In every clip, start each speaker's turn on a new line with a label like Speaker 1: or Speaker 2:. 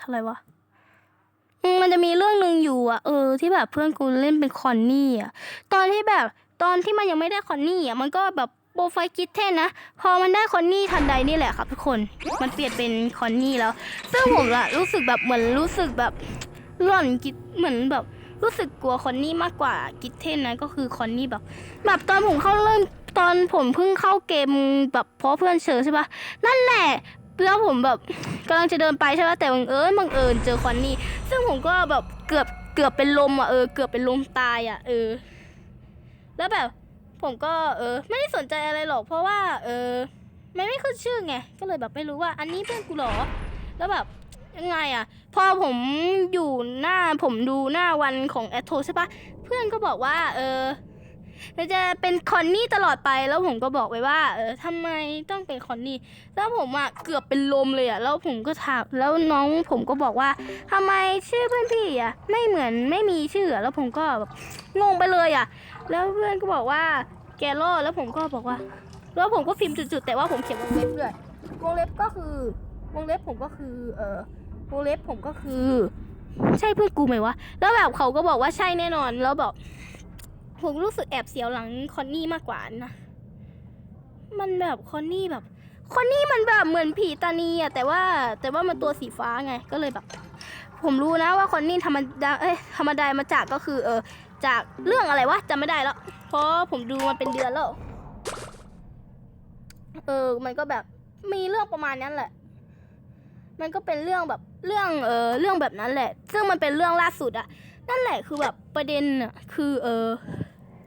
Speaker 1: เท่าไหร่วะมันจะมีเรื่องหนึ่งอยู่อะเออที่แบบเพื่อนกูเล่นเป็นคอนนี่อะตอนที่แบบตอนที่มันยังไม่ได้คอนนี่อะมันก็แบบโปรไฟล์กิทเทนนะ พอมันได้คอนนี่ทันใดนี่แหละครับทุกคนมันเปลี่ยนเป็นคอนนี่แล้วซึ่งผมอะรู้สึกแบบเหมือนรู้สึกแบบหล่อนกิทเหมือนแบบรู้สึกกลัวคอนนี่มากกว่ากิทเทนนะก็คือคอนนี่แบบ แบบตอนผมเข้าเริ่มตอนผมเพิ่งเข้าเกมแบบเพราะเพื่อนเชิญใช่ปะนั่นแหละ แล้วผมแบบกำลังจะเดินไปใช่ปะแต่บังเอิญบังเอิญเจอคอนนี่ ซึ่งผมก็แบบเกือบเกือบเป็นลมอะเออเกือบเป็นลมตายอะเออ แล้วแบบผมก็เออ ไม่ได้สนใจอะไรหรอก เพราะว่า เออไม่ไม่ขึ้นชื่อไง ก็เลยแบบไม่รู้ว่าอันนี้เพื่อนกูหรอ แล้วแบบยังไงอะ พอผมอยู่หน้าผมดูหน้าวันของแอดโทใช่ปะเพื่อนก็บอกว่า เออ จะเป็นคอนนี่ตลอดไปแล้วผมก็บอกไปว่า เออทำไมต้องเป็นคอนนี่แล้วผมอะเกือบเป็นลมเลยอะแล้วผมก็ถามแล้วน้องผมก็บอกว่าทำไมชื่อเพื่อนพี่อะไม่เหมือนไม่มีชื่ออะแล้วผมก็แบบงงไปเลยอะแล้วเพื่อนก็บอกว่าแกรอแล้วผมก็บอกว่า แล้วผมก็พิมพ์จุดๆแต่ว่าผมเขียนวงเล็บด้วยวงเล็บก็คือวงเล็บผมก็คือ เออวงเล็บผมก็คือ ใช่เพื่อนกูไหมวะแล้วแบบเขาก็บอกว่าใช่แน่นอนแล้วแบบ ผมรู้สึกแอบเสียวหลังคอนนี่มากกว่านะ มันแบบคอนนี่แบบ คอนนี่มันแบบเหมือนผีตานีอะแต่ว่าแต่ว่ามันตัวสีฟ้าไงก็เลยแบบ ผมรู้นะว่าคอนนี่ธรรมดาเอ้ยธรรมดามาจากก็คือ เออ จากเรื่องอะไรวะจำไม่ได้แล้ว เพราะผมดูมันเป็นเดือนแล้ว เออ มันก็แบบมีเรื่องประมาณนั้นแหละ มันก็เป็นเรื่องแบบเรื่องเออเรื่องแบบนั้นแหละ ซึ่งมันเป็นเรื่องล่าสุดอะนั่นแหละคือแบบประเด็นอะคือเออ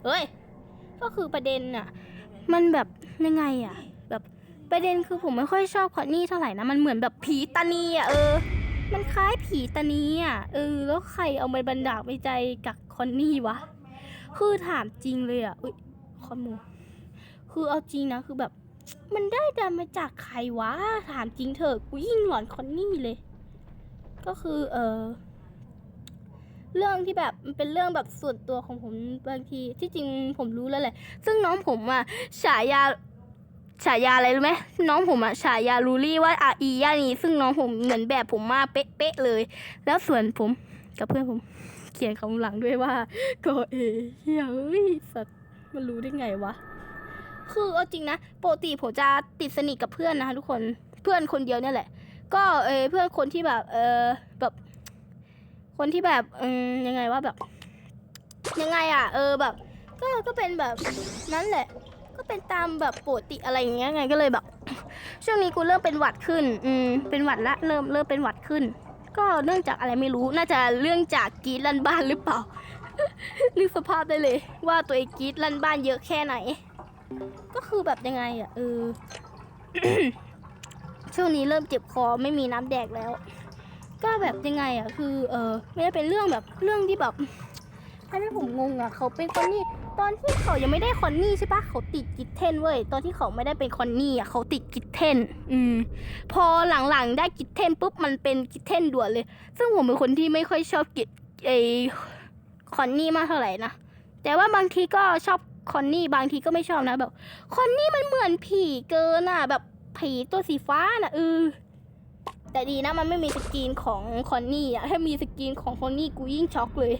Speaker 1: เอ้ย ก็คือประเด็นอะมันแบบยังไงอะแบบประเด็นคือผมไม่ค่อยชอบคอนนี่เท่าไหร่นะมันเหมือนแบบผีตานีอะเออ มันคล้ายผีตานีอะเออ แล้วใครเอามาบันดาลไปใจกับคอนนี่วะคือถามจริงเลยอะอุ้ยคอนโมคือเอาจริงนะคือแบบ มันได้ดันมาจากใครวะถามจริงเถอะกูยิ่งหลอนคอนนี่เลย ก็คือเออ เรื่องที่แบบมันเป็นเรื่องแบบส่วนตัวของผมบางที ที่จริงผมรู้แล้วแหละ ซึ่งน้องผมอะฉายาฉายาอะไรรู้ไหมน้องผมอะฉายาลูรี่ว่าอาอีย่านี้ซึ่งน้องผมเหมือนแบบผมมากเป๊ะๆเลย แล้วส่วนผมกับเพื่อนผม เขียนคำหลังด้วยว่าก็เอเฮ้ยเอ้ยสัตว์มันรู้ได้ไงวะ คือเอาจริงนะปกติผมจะติดสนิทกับเพื่อนนะคะทุกคนเพื่อนคนเดียวเนี่ยแหละ ก็เออเพื่อนคนที่แบบเออแบบ คนที่แบบอืมยังไงว่าแบบ ยังไงอะ เออแบบ ก็ก็เป็นแบบนั้นแหละ ก็เป็นตามแบบปกติอะไรอย่างเงี้ยไงก็เลยแบบ ช่วงนี้กูเริ่มเป็นหวัดขึ้น อืมเป็นหวัดละเริ่มเริ่มเป็นหวัดขึ้น ก็เนื่องจากอะไรไม่รู้น่าจะเรื่องจากกรีดลั่นบ้านหรือเปล่า นึกสภาพได้เลย ว่าตัวเองกรีดลั่นบ้านเยอะแค่ไหน ก็คือแบบยังไงอะเออช่วงนี้เริ่มเจ็บคอไม่มีน้ำแดกแล้ว ก็แบบยังไงอะคือเออไม่ได้เป็นเรื่องแบบเรื่องที่แบบทำให้ผมงงอะเขาเป็นคนนี่ตอนที่เขายังไม่ได้คอนนี่ใช่ปะเขาติดกิทเทนเว้ยตอนที่เขาไม่ได้เป็นคอนนี่อะเขาติดกิทเทนอืมพอหลังๆได้กิทเทนปุ๊บมันเป็นกิทเทนด่วนเลย ซึ่งผมเป็นคนที่ไม่ค่อยชอบกิทไอคอนนี่มากเท่าไหร่นะแต่ว่าบางทีก็ชอบคอนนี่บางทีก็ไม่ชอบนะแบบ คอนนี่มันเหมือนผีเกินอะ แบบผีตัวสีฟ้าน่ะเออ แต่ดีนะมันไม่มีสกรีนของคอนนี่อะถ้ามีสกรีนของคอนนี่กูยิ่งช็อกเลย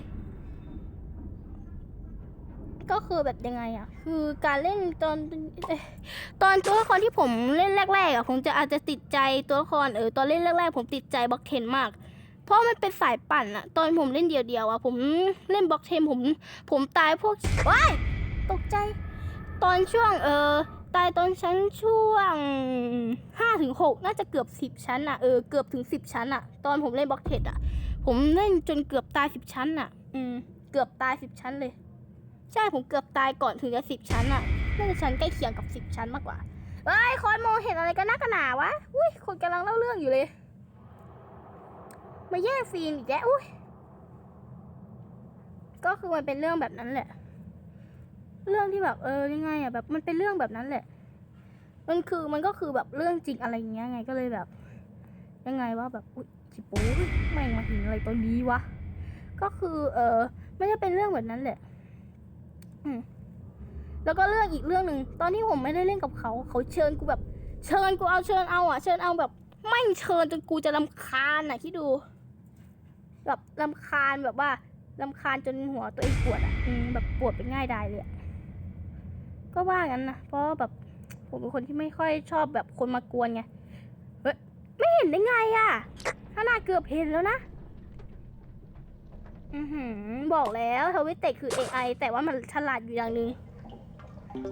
Speaker 1: ก็คือแบบยังไงอะคือการเล่นตอนตอนตัวละครที่ผมเล่นแรกๆอะผมจะอาจจะติดใจตัวละครเออตอนเล่นแรกๆ ผมติดใจบล็อกเทนมากเพราะมันเป็นสายปั่นอะตอนผมเล่นเดียวๆอะผมเล่นบล็อกเทนผม ผมตายพวกว้ายตกใจ ตอนช่วงเออ ตายตอนชั้นช่วงห้าถึงหกน่าจะเกือบสิบชั้นอะเออเกือบถึงสิบชั้นอะตอนผมเล่นบล็อกเทดอะผมเล่นจนเกือบตายสิบชั้นอะอืมเกือบตายสิบชั้นเลย ใช่ผมเกือบตายก่อนถึงจะสิบชั้นอะน่าจะชั้นใกล้เคียงกับสิบชั้นมากกว่าเอ้ยคอนโมเห็นอะไรกันนักกันหนาวะอุ้ยคนกำลังเล่าเรื่องอยู่เลย มาแย่งซีนอีกแล้วอุ้ยก็คือมันเป็นเรื่องแบบนั้นแหละ เรื่องที่แบบเออยังไงอะแบบมันเป็นเรื่องแบบนั้นแหละ มันคือมันก็คือแบบเรื่องจริงอะไรอย่างเงี้ยไงก็เลยแบบ ยังไงว่าแบบอุ้ยชิโป้แม่งมาถึงอะไรตอนนี้วะก็คือเออมันจะเป็นเรื่องแบบนั้นแหละ อืมแล้วก็เรื่องอีกเรื่องหนึ่งตอนที่ผมไม่ได้เล่นกับเขา เขาเชิญกูแบบ เชิญกูเอาเชิญเอาอะ เชิญเอาแบบ ไม่เชิญจนกูจะลำคาญอะที่ดู แบบลำคาญแบบว่าลำคาญจนหัวตัวเองปวดอะอืมแบบปวดเป็นง่ายได้เลยอะ ก็ว่างั้นนะ เพราะแบบผมเป็นคนที่ไม่ค่อยชอบแบบคนมากวนไง เฮ้ย ไม่เห็นได้ไงอะ่ะขนาเกือบเห็นแล้วนะ อือหือ บอกแล้วทวิตเตคือ AI แต่ว่ามันฉลาดอยู่อย่างหนึ่ง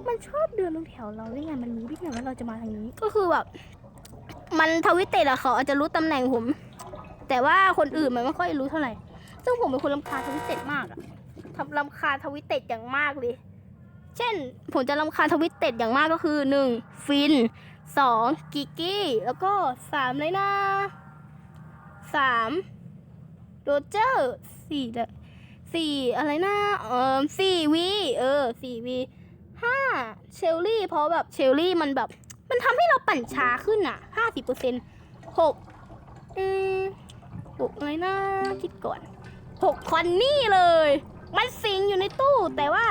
Speaker 1: มันชอบเดินตรงแถวเราได้ไง มันรู้ได้ไงว่าเราจะมาทางนี้ ก็คือแบบ มันทวิตเตอะเขาอาจจะรู้ตำแหน่งผม แต่ว่าคนอื่นมันไม่ค่อยรู้เท่าไหร่ ซึ่งผมเป็นคนรำคาญทวิตเตมากอะทำรำคาญทวิตเตอย่างมากเลย เช่น ผมจะรำคาญทวิตเต็ดอย่างมากก็คือหนึ่งฟินสองกิกกี้ แล้วก็สามเลยนะสามโรเจอร์สี่เลยสี่อะไรนะเออสี่วีเออสี่วีห้าเชลลี่เพราะแบบเชลลี่มันแบบ มันทำให้เราปั่นช้าขึ้นอะห้าสิบเปอร์เซ็นต์หกอืมหกอะไรนะคิดก่อนหกคอนนี่เลย มันสิงอยู่ในตู้แต่ว่า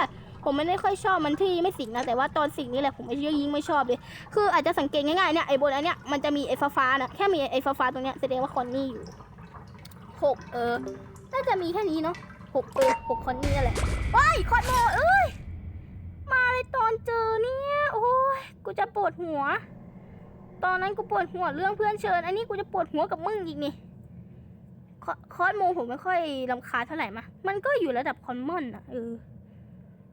Speaker 1: ผมไม่ได้ค่อยชอบมันที่ไม่สิงนะ แต่ว่าตอนสิงนี่แหละผมไม่ยิ่งไม่ชอบเลย คืออาจจะสังเกตง่ายๆเนี่ยไอ้บนอันเนี้ยมันจะมีไอ้ฟ้าๆนะแค่มีไอ้ฟ้าๆตรงเนี้ยแสดงว่าคอนนี่อยู่หกเออ น่าจะมีแค่นี้เนาะหกเออหกคอนนี่แหละว้ายคอนโมเอ้ยมาเลยตอนเจอเนี่ยโอ้ยกูจะปวดหัว ตอนนั้นกูปวดหัวเรื่องเพื่อนเชิญ อันนี้กูจะปวดหัวกับมึงอีกนี่คอสโมผมไม่ค่อยรำคาญเท่าไหร่มา มันก็อยู่ระดับคอมมอนอะเออ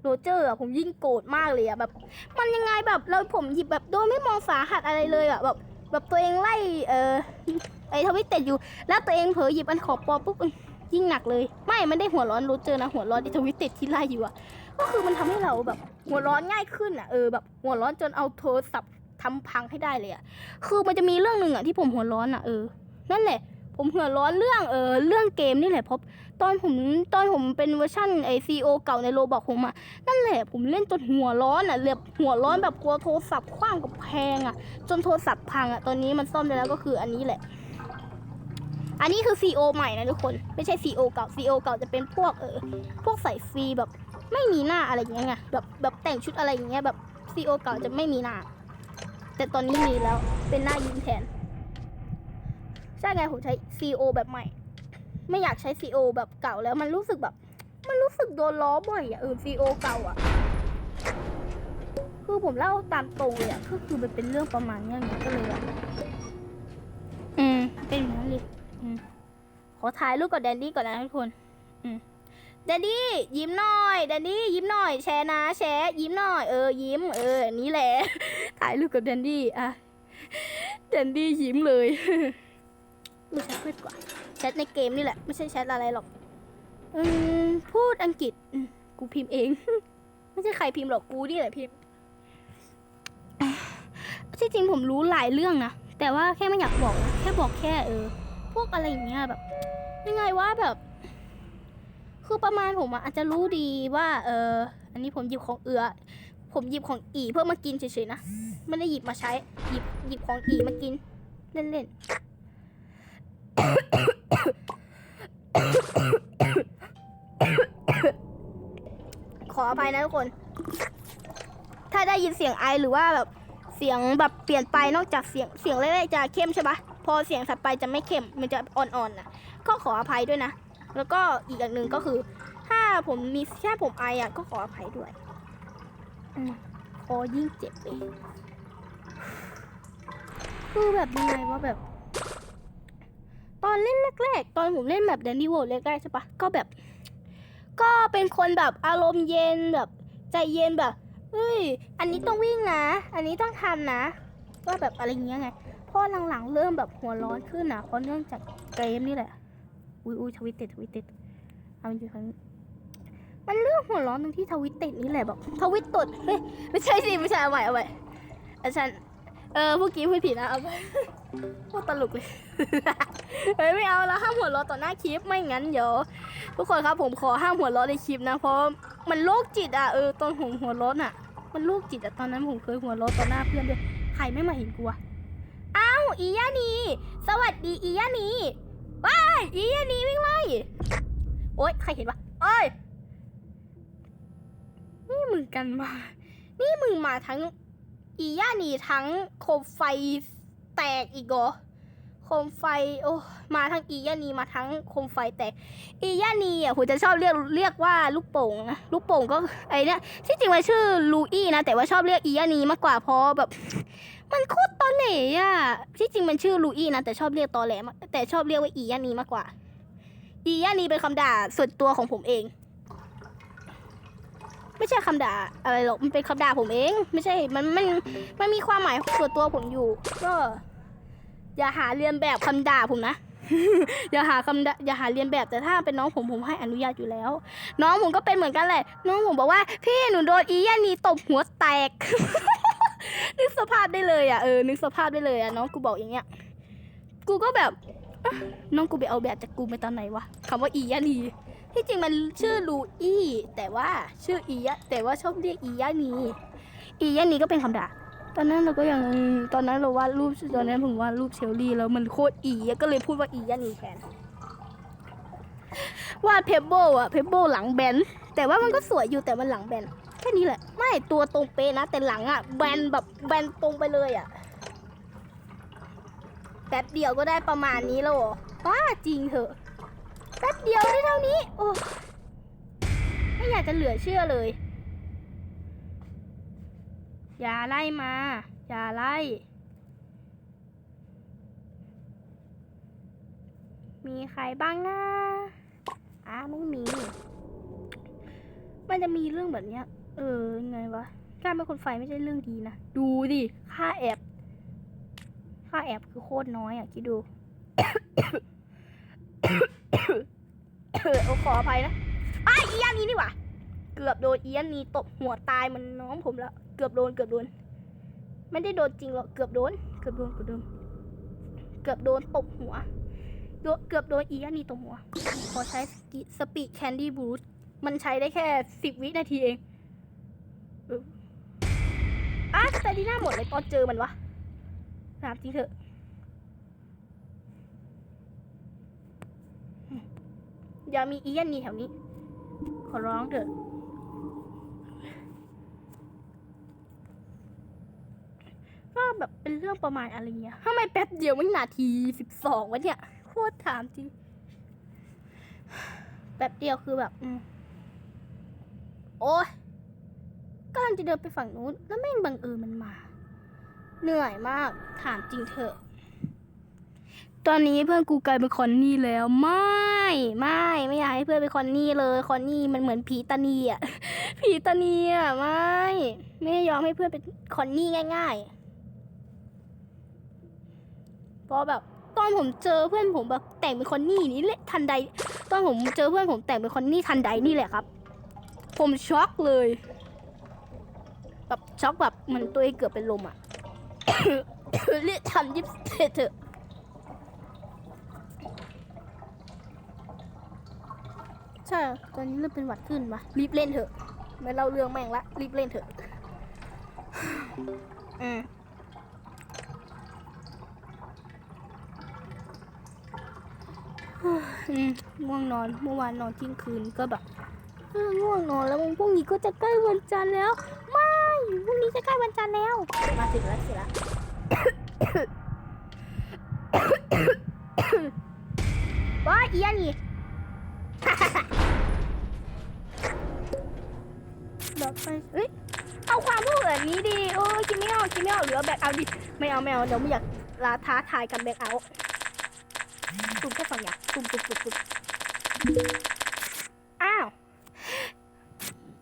Speaker 1: โรเจอร์อะผมยิ่งโกรธมากเลยอะแบบ มันยังไงแบบเราผมหยิบแบบโดยไม่มองสาหัสอะไรเลยอะแบบ แบบตัวเองไล่เออไอทวิตเต็ดอยู่ แล้วตัวเองเผลอหยิบอันขอบปอปุ๊บยิ่งหนักเลย ไม่ไม่ได้หัวร้อนโรเจอร์นะหัวร้อนไอทวิตเต็ดที่ไล่อยู่อะก็คือมันทำให้เราแบบ หัวร้อนง่ายขึ้นอะเออแบบหัวร้อนจนเอาโทรศัพท์ทำพังให้ได้เลยอะคือมันจะมีเรื่องหนึ่งอะที่ผมหัวร้อนอะเออนั่นแหละ ผมหัวร้อนเรื่องเออเรื่องเกมนี่แหละเพราะตอนผมตอนผมเป็นเวอร์ชันไอซีโอเก่าในโรบอกผมอะนั่นแหละผมเล่นจนหัวร้อนอะเรียบหัวร้อนแบบกลัวโทรศัพท์คว้างกับแพงอะจนโทรศัพท์พังอะตอนนี้มันซ่อมได้แล้วก็คืออันนี้แหละ อันนี้คือ CO ใหม่นะทุกคนไม่ใช่ CO เก่า CO เก่าจะเป็นพวกเออพวกใส่ฟรีแบบไม่มีหน้าอะไรอย่างเงี้ยแบบแบบแต่งชุดอะไรอย่างเงี้ยแบบซีโอเก่าจะไม่มีหน้า แต่ตอนนี้มีแล้วเป็นหน้ายิ้มแทน ใช่ไงผมใช้ซีโอแบบใหม่ ไม่อยากใช้ซีโอแบบเก่าแล้วมันรู้สึกแบบ มันรู้สึกโดนล้อบ่อยอะเออซีโอเก่าอะคือผมเล่าตามตรงเลยอะก็คือมันเป็นเรื่องประมาณเนี้ยก็เลยแบบอืมเป็นอย่างนั้นเลยอืมขอถ่ายรูปกับแดนดี้ก่อนนะทุกคนอืมแดนดี้ยิ้มหน่อยแดนดี้ยิ้มหน่อย แชร์นะ แชร์ยิ้มหน่อยเออยิ้ม เออนนี้แหละ ถ่ายรูปกับแดนดี้อะแดนดี้ยิ้มเลย ดูแชทเพื่อนกว่าแชทในเกมนี่แหละ ไม่ใช่แชทอะไรหรอก อืม พูดอังกฤษ กูพิมพ์เอง ไม่ใช่ใครพิมพ์หรอกกูนี่แหละพิมพ์ที่จริงผมรู้หลายเรื่องนะ แต่ว่าแค่ไม่อยากบอกนะแค่บอกแค่เออ พวกอะไรอย่างเงี้ยแบบ ยังไงว่าแบบ คือประมาณผมอะอาจจะรู้ดีว่า เออ อันนี้ผมหยิบของเอือ ผมหยิบของอีเพื่อมากินเฉยๆนะ ไม่ได้หยิบมาใช้ หยิบหยิบของอีมากิน เล่นๆ ขออภัยนะทุกคน ถ้าได้ยินเสียงไอหรือว่าแบบเสียงแบบเปลี่ยนไปนอกจากเสียงเสียงแรกๆจะเข้มใช่ปะพอเสียงถัดไปจะไม่เข้มมันจะอ่อนๆนะก็ขออภัยด้วยนะ แล้วก็อีกอย่างหนึ่งก็คือ ถ้าผมมีแค่ผมไออะก็ขออภัยด้วยอมคอยิ่งเจ็บเลยคือแบบยังไงว่าแบบ ตอนเล่นแรกๆ ตอนผมเล่นแบบแดนนี่โวแรกๆใช่ปะก็แบบ ก็เป็นคนแบบอารมณ์เย็นแบบ ใจเย็นแบบเฮ้ย อันนี้ต้องวิ่งนะ อันนี้ต้องทำนะ ก็แบบอะไรเงี้ยไงพอหลังๆเริ่มแบบหัวร้อนขึ้นนะเพราะเนื่องจากเกมนี่แหละ อุ้ยอุ้ยทวิตเต็ดทวิตเต็ดเอามันอยู่ทางนี้มันเรื่องหัวร้อนตรงที่ทวิตเต็ดนี่แหละแบบทวิตตดเฮ้ยไม่ใช่สิไม่ใช่เอาใหม่เอาใหม่อาจารย์ เออเมื่อกี้พูดผิดนะเอาไปพูดตลกเลย เฮ้ยไม่เอาแล้วห้ามหัวเราะต่อหน้าคลิปไม่งั้นเดี๋ยวทุกคนครับผมขอห้ามหัวเราะในคลิปนะเพราะมันโรคจิตอะเออตอนผมหัวเราะอะ มันโรคจิตอะตอนนั้นผมเคยหัวเราะต่อหน้าเพื่อนด้วยใครไม่มาเห็นกูอะอ้าวอีย่านีสวัสดีอีย่านีว้ายอีอันนี้วิ่งไล่โอ๊ยใครเห็นวะเอ้ยนี่มึงกันมา นี่มึงมาทั้ง อีย่านีทั้งโคมไฟแตกอีกเหรอโคมไฟโอ้มาทั้งอียานีมาทั้งโคมไฟแต่อียานีอะผมจะชอบเรียกเรียกว่าลูกโป่งนะลูกโป่งก็ไอเนี้ยที่จริงมันชื่อลูอี้นะแต่ว่าชอบเรียกอียานีมากกว่าเพราะแบบ มันโคตรตอแหลอะที่จริงมันชื่อลูอี้นะแต่ชอบเรียกตอแหลมแต่ชอบเรียกว่าอียานีมากกว่า อียานีเป็นคำด่าส่วนตัวของผมเอง ไม่ใช่คำด่าอะไรหรอกมันเป็นคำด่าผมเอง ไม่ใช่มันมันมันมีความหมายส่วนตัวผมอยู่ ก็ อย่าหาเรียนแบบคำด่าผมนะ อย่าหาคำด่าอย่าหาเรียนแบบแต่ถ้าเป็นน้องผมผมให้อนุญาตอยู่แล้ว น้องผมก็เป็นเหมือนกันแหละ น้องผมบอกว่า พี่หนูโดนอียานีตบหัวแตก นึกสภาพได้เลยอะเออนึกสภาพได้เลยอะน้องกูบอกอย่างเงี้ย กูก็แบบน้องกูไปเอาแบบจากกูไปตอนไหนวะคำว่าอียานี ที่จริงมันชื่อลูอี้แต่ว่าชื่ออียะแต่ว่าชอบเรียกอียานีอียานีก็เป็นคำด่าตอนนั้นเราก็ยังตอนนั้นเราวาดรูปตอนนั้นผมวาดรูปเชลลี่แล้วมันโคตรอีอะก็เลยพูดว่าอียานีแทนวาดเพเบิลอะเพเบิลหลังแบนแต่ว่ามันก็สวยอยู่แต่มันหลังแบนแค่นี้แหละ ไม่ตัวตรงเป๊ะนะ แต่หลังอะแบนแบบแบนตรงไปเลยอะแป๊บเดียวก็ได้ประมาณนี้แล้วเหรอว้าจริงเถอะ แป๊บเดียวได้เท่านี้ โอ้ไม่อยากจะเหลือเชื่อเลย อย่าไล่มา อย่าไล่ มีใครบ้างนะอ่าไม่มี มันจะมีเรื่องแบบเนี้ย เออยังไงวะ การเป็นคนไฟไม่ใช่เรื่องดีนะ ดูดิ ค่าแอบ ค่าแอบคือโคตรน้อยอะ คิดดู ขออภัยนะไอ้ายอีอันนี้นี่หว่าเกือบโดนอีอันนี้ตบหัวตายมันน้องผมแล้ว เกือบโดนเกือบโดน ไม่ได้โดนจริงหรอกเกือบโดน เกือบโดนเกือบโดน เกือบโดนตบหัวเกือบโดนอีอันนี้ตบหัว ขอใช้สปีดแคนดี้บูทมันใช้ได้แค่สิบวินาทีเองอะแต่ดีหน้าหมดเลยตอนเจอมันวะถามจริงเถอะ อย่ามีอีอันนี้แถวนี้ ขอร้องเถอะ ก็แบบเป็นเรื่องประมาณอะไรเงี้ยทำไมแป๊บเดียวไม่นาทีสิบสองวะเนี่ย โคตรถามจริง แป๊บเดียวคือแบบอืมโอ้ยกำลังจะเดินไปฝั่งนู้น แล้วแม่งบังเอิญมันมา เหนื่อยมาก ถามจริงเถอะ ตอนนี้เพื่อนกูกลายเป็นคอนนี่แล้ว ไม่ไม่ไม่อยากให้เพื่อนเป็นคอนนี่เลยคอนนี่มันเหมือนผีตานีอะผีตานีอะไม่ ไม่ยอมให้เพื่อนเป็นคอนนี่ง่ายๆเพราะแบบตอนผมเจอเพื่อนผมแบบแต่งเป็นคอนนี่นี่แหละทันใด ตอนผมเจอเพื่อนผมแต่งเป็นคอนนี่ทันใดนี่แหละครับ ผมช็อกเลยแบบช็อกแบบเหมันตัวเองเกือบเป็นลมอะเรียกทันยิบเถอะ ใช่ตอนนี้เริ่มเป็นหวัดขึ้นวะรีบเล่นเถอะไม่เล่าเรื่องแม่งละรีบเล่นเถอะอืมอืมง่วงนอนเมื่อวานนอนเที่ยงคืนก็แบบเออง่วงนอนแล้วพรุ่งนี้ก็จะใกล้วันจันทร์แล้ว ไม่พรุ่งนี้จะใกล้วันจันทร์แล้ว มาถึงแล้วสิละ อกคิดไม่ออกเหลือแบกเอาดิไม่เอาไม่เอาเดี๋ยวไม่อยากลาท้าทายกันแบกเอาตุ่มแค่ฝั่งอย่ากตุ่มตุ่มตุ่มตุ่มอ้าว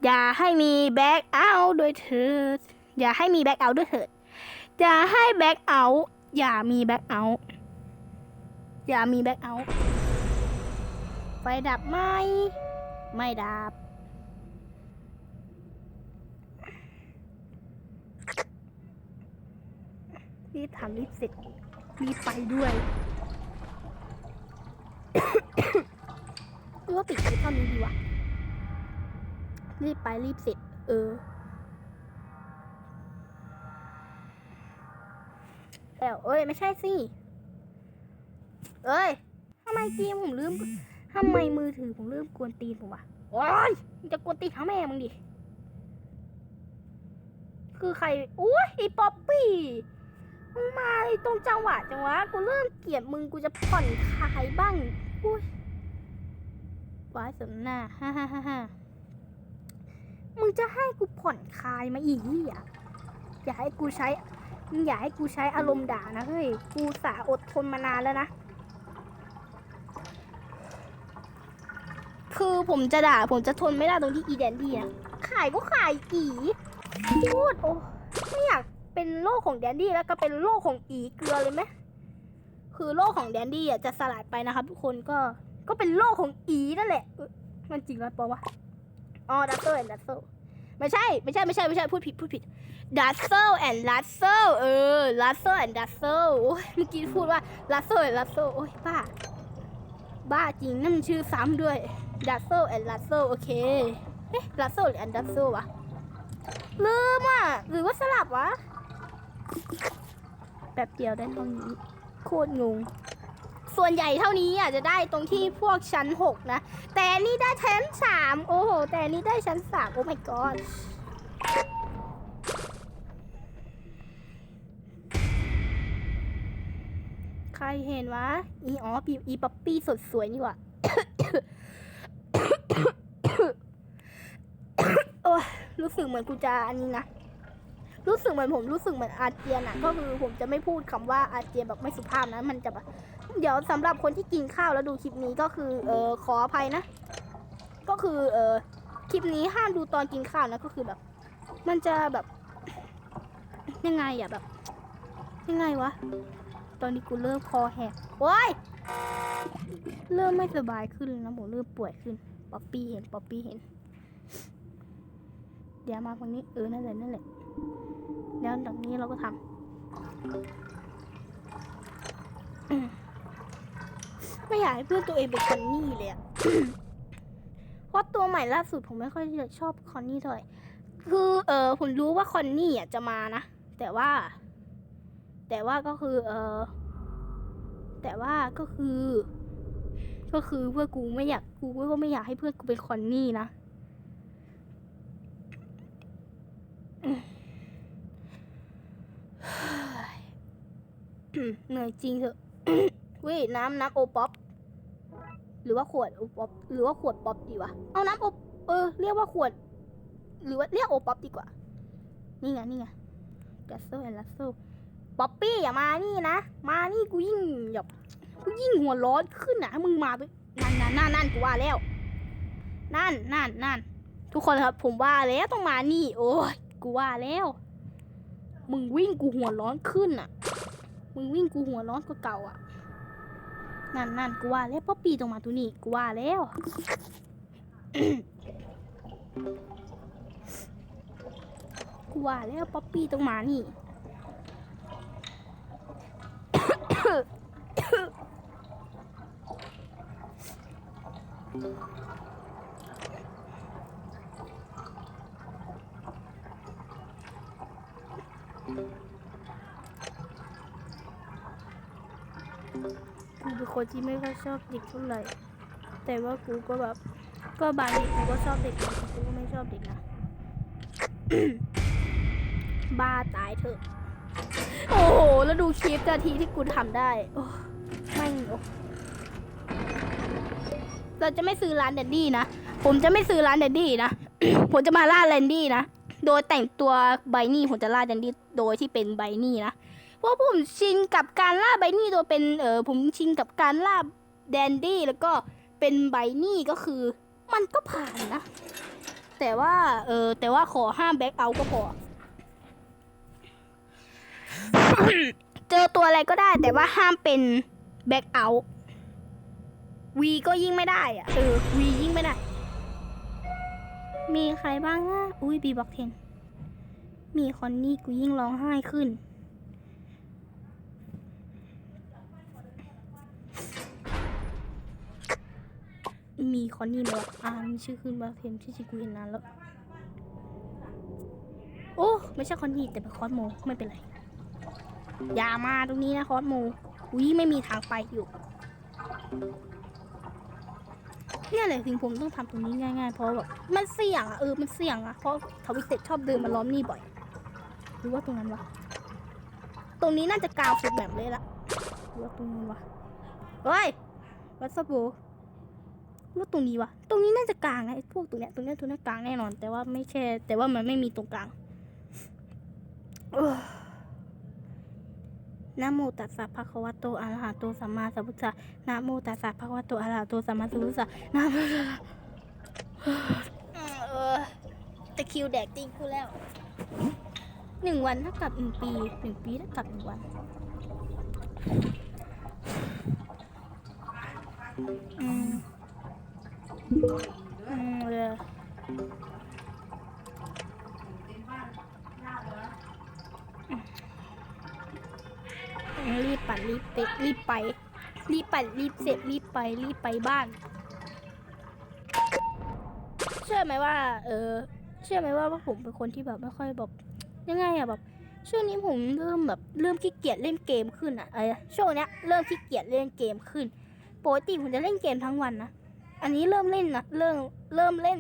Speaker 1: อย่าให้มีแบ็กเอาด้วยเถิดอย่าให้มีแบ็กเอาด้วยเถิดอย่าให้แบ็กเอาอย่ามีแบ็กเอาอย่ามีแบ็กเอาไฟดับไหมไม่ดับ รีบทำรีบเสร็จรีบไปด้วยหรือว่าปิดคลิปเท่านี้ดีวะรีบไปรีบเสร็จ เออแล้วเอ้ย ไม่ใช่สิ เอ้ยทำไมเกมผมลืมทำไมมือถือผมลืมกวนตีนผมวะโอ้ยจะกวนตีนทั้งแม่มึงดิ คือใครอุ้ยไอ้ป๊อปปี้ มึงมาตรงจังหวะจังวะ กูเริ่มเกลียดมึงกูจะผ่อนคลายบ้างอุ้ยว้ายสมหน้าฮ่าฮ่าฮ่าฮ่ามึงจะให้กูผ่อนคลายมาอีกที่อะอย่าให้กูใช้มึงอย่าให้กูใช้อารมณ์ด่านะเฮ้ย กูสาอดทนมานานแล้วนะ คือผมจะด่าผมจะทนไม่ได้ตรงที่อีแดนดี้อะขายก็ขายอีพูดโอ้ เป็นโลกของแดนดี้แล้วก็เป็นโลกของอีเกลือเลยไหมคือโลกของแดนดี้อะจะสลายไปนะครับ ทุกคนก็ก็เป็นโลกของอีนั่นแหละ มันจริงหรือเปล่าวะอ๋อดัซเซอร์แอนด์ดัซเซอร์ไม่ใช่ไม่ใช่ไม่ใช่ไม่ใช่พูดผิดพูดผิดดัซเซอร์แอนด์ดัซเซอร์เออดัซเซอร์แอนด์ดัซเซอร์โอ้ยเมื่อกี้พูดว่าดัซเซอร์แอนด์ดัซเซอร์โอ้ยบ้า บ้าจริงนั่นมันชื่อซ้ำด้วยดัซเซลแอนด์ดัซเซลโอเคเอ๊ะดัซเซลหรือแอนดัซเซลวะลืมอะหรือว่าสลับวะ แป๊บเดียวได้เท่านี้ โคตรงง ส่วนใหญ่เท่านี้อาจจะได้ตรงที่พวกชั้น 6 นะ แต่นี่ได้ชั้น 3 โอ้โห แต่นี่ได้ชั้น 3 โอ้ my god ใครเห็นวะ อีอ๋อปีอีป๊อปปี้สดสวยนี่หว่าโอ้รู้สึกเหมือนกูจะอันนี้นะ รู้สึกเหมือนผมรู้สึกเหมือนอาเจียนอะก็คือผมจะไม่พูดคำว่าอาเจียนแบบไม่สุภาพนะมันจะแบบเดี๋ยวสำหรับคนที่กินข้าวแล้วดูคลิปนี้ก็คือเออขออภัยนะ ก็คือเออคลิปนี้ห้ามดูตอนกินข้าวนะก็คือแบบ มันจะแบบยังไงอะแบบ ยังไงวะ ตอนนี้กูเริ่มคอแหกโอ้ยเริ่มไม่สบายขึ้นแล้วผมเริ่มป่วยขึ้นป๊อปปี้เห็นป๊อปปี้เห็น เดี๋ยวมาฝั่งนี้เออนั่นแหละนั่นแหละ แล้วหลังนี้เราก็ทำไม่อยากให้เพื่อนตัวเองเป็นคอนนี่เลยอะเพราะตัวใหม่ล่าสุดผมไม่ค่อยชอบคอนนี่เท่าไหร่คือเออผมรู้ว่าคอนนี่อะจะมานะ แต่ว่า แต่ว่าก็คือ เออแต่ว่าก็คือ ก็คือเพื่อกูไม่อยากกูก็ไม่อยากให้เพื่อนกูเป็นคอนนี่นะ เหนื่อยจริงเถอะเว้ยน้ำน้ำโอป๊อปหรือว่าขวดโอป๊อปหรือว่าขวดป๊อปดีวะเอาน้ำโอเออเรียกว่าขวด หรือว่าเรียกโอป๊อปดีกว่า นี่ไงนี่ไงกัสเซแอนลัสเซป๊อปปี้อย่ามานี่นะ มานี่กูยิ่งแบบกูยิ่งหัวร้อนขึ้นนะมึงมาไปนั่นนั่นนั่นนั่นกูว่าแล้ว นั่นนั่นนั่นทุกคนครับผมว่าแล้วต้องมานี่ โอ้ยกูว่าแล้ว มึงวิ่งกูหัวร้อนขึ้นอะ มึงวิ่งกูหัวร้อนกว่าเก่าอะ นั่นนั่นกูว่าแล้วป๊อปปี้ต้องมาตัวนี้กูว่าแล้วกูว่าแล้วป๊อปปี้ต้องมานี่ กูเป็น คนที่ไม่ค่อยชอบเด็กเท่าไหร่แต่ว่ากูก็แบบ ก็บางทีกูก็ชอบเด็กบางทีกูก็ไม่ชอบเด็กนะบ้าตายเถอะ โอ้โห แล้วดูคลิปนาทีที่กูทำได้โอ้ไม่งโอเราจะไม่ซื้อร้านแดนดี้นะ ผมจะไม่ซื้อร้านแดนดี้นะ ผมจะมาล่าแดนดี้นะ โดยแต่งตัวไบนี่ผมจะล่าแดนดี้โดยที่เป็นไบนี่นะ เพราะผมชินกับการล่าไบนี่โดยเป็นเออผมชินกับการล่าแดนดี้แล้วก็เป็นไบนี่ก็คือ มันก็ผ่านนะ แต่ว่าเออแต่ว่าขอห้ามแบ็คเอาท์ก็พอ เจอตัวอะไรก็ได้ แต่ว่าห้ามเป็นแบ็คเอาท์วีก็ยิ่งไม่ได้อะเออวียิ่งไม่ได้ มีใครบ้างนะอุ้ยบีบ็อกเทน มีคอนนี่กูยิ่งร้องไห้ขึ้น มีคอนนี่มวะอ่ามีชื่อขึ้นบ็อกเทนที่จริกูเห็นนานแล้ว โอ้ไม่ใช่คอนนี่แต่เป็นคอสโมไม่เป็นไร อย่ามาตรงนี้นะคอสโมอุ้ยไม่มีทางไปอยู่เนี่ยแหละถึงผมต้องทำตรงนี้ง่ายๆ เพราะแบบมันเสี่ยงอะเออมันเสี่ยงอะเพราะทวิเต็ชอบเดินมาล้อมนี่บ่อยหรือว่าตรงนั้นวะตรงนี้น่าจะกางสุดแบบเลยละหรือว่าตรงนี้นวะเฮ้ยวัสบู ว่าตรงนี้วะตรงนี้น่าจะกลางนะไอ้พวกตรงเนี้ยตรงเนี้ยตรงเนี้ยกลางแน่นอน แต่ว่าไม่ใช่แต่ว่ามันไม่มีตรงกลางเออนะโมตัสสะภะคะวะโตอะระหะโตสัมมาสัมพุทธัสสะนะโมตัสสะภะคะวะโตอะระหะโตสัมมาสัมพุทธัสสะนะโมตัสสะเออตะคริวแดกจริงกูแล้วหนึ่งวันเท่ากับหนึ่งปีหนึ่งปีเท่ากับหนึ่งวันอืม อืมเลยอืมรีบปั่นรีบไปรีบไป รีบปั่นรีบเสร็จรีบไปรีบไปบ้าน เชื่อไหมว่า เออ เชื่อไหมว่าว่าผมเป็นคนที่แบบไม่ค่อยแบบยังไงอะแบบช่วงนี้ผมเริ่มแบบเริ่มขี้เกียจเล่นเกมขึ้นอะไอ้ช่วงเนี้ยเริ่มขี้เกียจเล่นเกมขึ้นปกติผมจะเล่นเกมทั้งวันนะ อันนี้เริ่มเล่นนะเริ่มเริ่มเล่น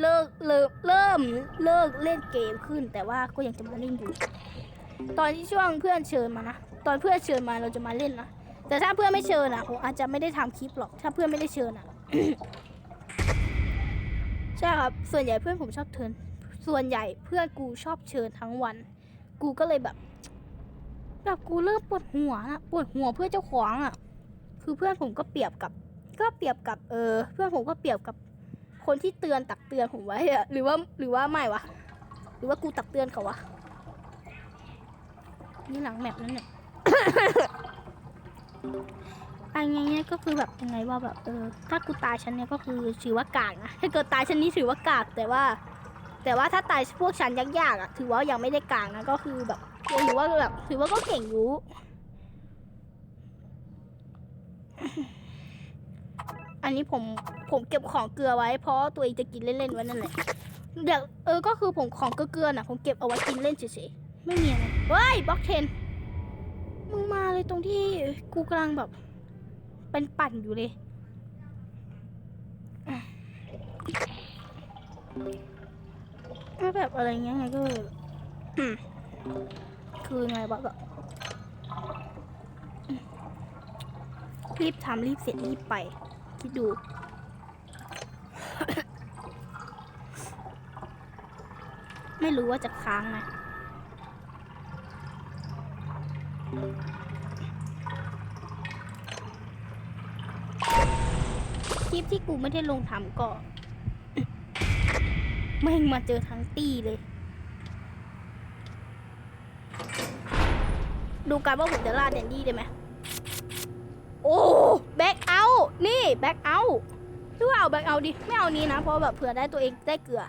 Speaker 1: เลิกเลิกเริ่มเลิกเล่นเกมขึ้น แต่ว่าก็ยังจะมาเล่นอยู่ ตอนที่ช่วงเพื่อนเชิญมานะตอนเพื่อนเชิญมาเราจะมาเล่นนะแต่ถ้าเพื่อนไม่เชิญอะผมอาจจะไม่ได้ทำคลิปหรอก ถ้าเพื่อนไม่ได้เชิญอะใช่ครับส่วนใหญ่เพื่อนผมชอบเชิญส่วนใหญ่เพื่อนกูชอบเชิญทั้งวัน กูก็เลยแบบ แบบกูเริ่มปวดหัวนะปวดหัวเพื่อเจ้าของอะ คือเพื่อนผมก็เปรียบกับ ก็เปรียบกับเออเพื่อนผมก็เปรียบกับคนที่เตือนตักเตือนผมไว้อะหรือว่าหรือว่าไม่วะหรือว่ากูตักเตือนเขาวะนี่หลังแมปนั่นเนี่ยอันนี้ก็คือแบบยังไงว่าแบบเออถ้ากูตายชั้นเนี้ยก็คือถือว่ากากนะถ้าเกิดตายชั้นนี้ถือว่ากากแต่ว่า แต่ว่าถ้าตายพวกชั้นยากๆอะถือว่ายังไม่ได้กากนะก็คือแบบถือว่าแบบถือว่าก็เก่งอยู่ อันนี้ผมผมเก็บของเกลือไว้ เพราะตัวเองจะกินเล่นๆไว้นั่นแหละเดี๋ยวเออก็คือผมของเกลือๆน่ะ ผมเก็บเอาไว้กินเล่นเฉยๆไม่มีอะไรเฮ้ยบล็อกเทนมึงมาเลยตรงที่กูกำลังแบบ เป็นปั่นอยู่เลยถ้าแบบอะไรเงี้ยไงก็คือไงบบอืมรีบทำรีบเสร็จรีบไป คิดดู ไม่รู้ว่าจะค้างนะคลิปที่กูไม่ได้ลงทำก็ไม่งมาเจอทั้งตีเลย ดูกันว่าผมจะล่าแดนดี้ได้ไหม โอ้ แบ็ค นี่แบ็คเอาท์หรือว่าเอาแบ็คเอาดิไม่เอานี้นะ เพราะแบบเผื่อได้ตัวเองได้เกลือ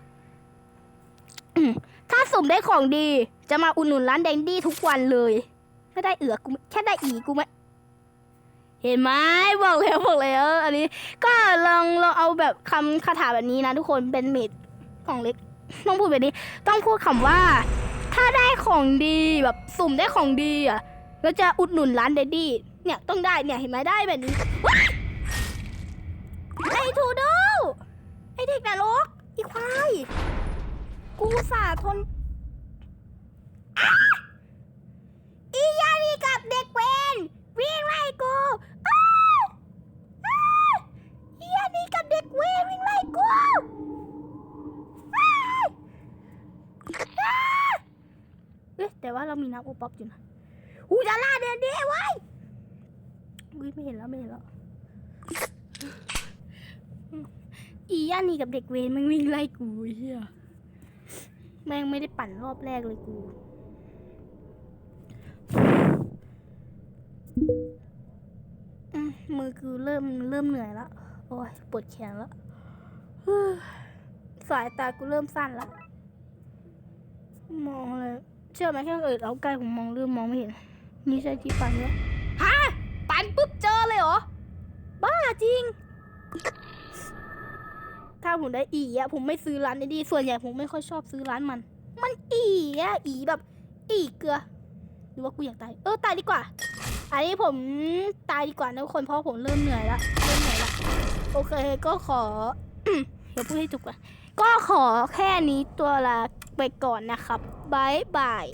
Speaker 1: ถ้าสุ่มได้ของดี จะมาอุดหนุนร้านแดนดี้ทุกวันเลยแค่ได้เอือกูแค่ได้อีกูไม่เห็นไหมบอกแล้วบอกแล้วอันนี้ ก็ลองลองเอาแบบคำคาถาแบบนี้นะทุกคนเป็นเมดของเล็ก ต้องพูดแบบนี้ ต้องพูดคำว่า ถ้าได้ของดีแบบสุ่มได้ของดีอะเราจะอุดหนุนร้านเดดดี้เนี่ยต้องได้เนี่ยเห็นไหมได้แบบนี้ ไอ้ทูโดไอ้เด็กนรกอีควาย กูสาทนอียานีกับเด็กเวนวิ่งไล่กูอ้าอ้าอียานีกับเด็กเวนวิ่งไล่กูอ้าอ้าเอ๊ะแต่ว่าเรามีน้ำโอป๊อปอยู่นะอูจะล่าเดนเด้ไว้อุ้ยไม่เห็นแล้วไม่เห็นแล้ว อีย่านีกับเด็กเวนมันวิ่งไล่กูเฮียแม่งไม่ได้ปั่นรอบแรกเลยกู มือกูเริ่มเริ่มเหนื่อยแล้วโอ้ยปวดแขนแล้วสายตากูเริ่มสั้นแล้วมองเลย เชื่อไหมแค่เอิดเอาใกลผมมองเริ่มมองไม่เห็น นี่ใช่ที่ปั่นเนี่ยฮะ ปั่นปุ๊บเจอเลยเหรอ บ้าจริง ถ้าผมได้อีอะผมไม่ซื้อร้านนี้ดีส่วนใหญ่ผมไม่ค่อยชอบซื้อร้านมัน มันอีอะอีแบบ อีเกลือหรือว่ากูอยากตายเออตายดีกว่า อันนี้ผมตายดีกว่านะทุกคนเพราะผมเริ่มเหนื่อยละเริ่มเหนื่อยละโอเคก็ขอเดี๋ยวพูดให้จบก่อนก็ขอแค่นี้ตัวละไปก่อนนะครับบายบาย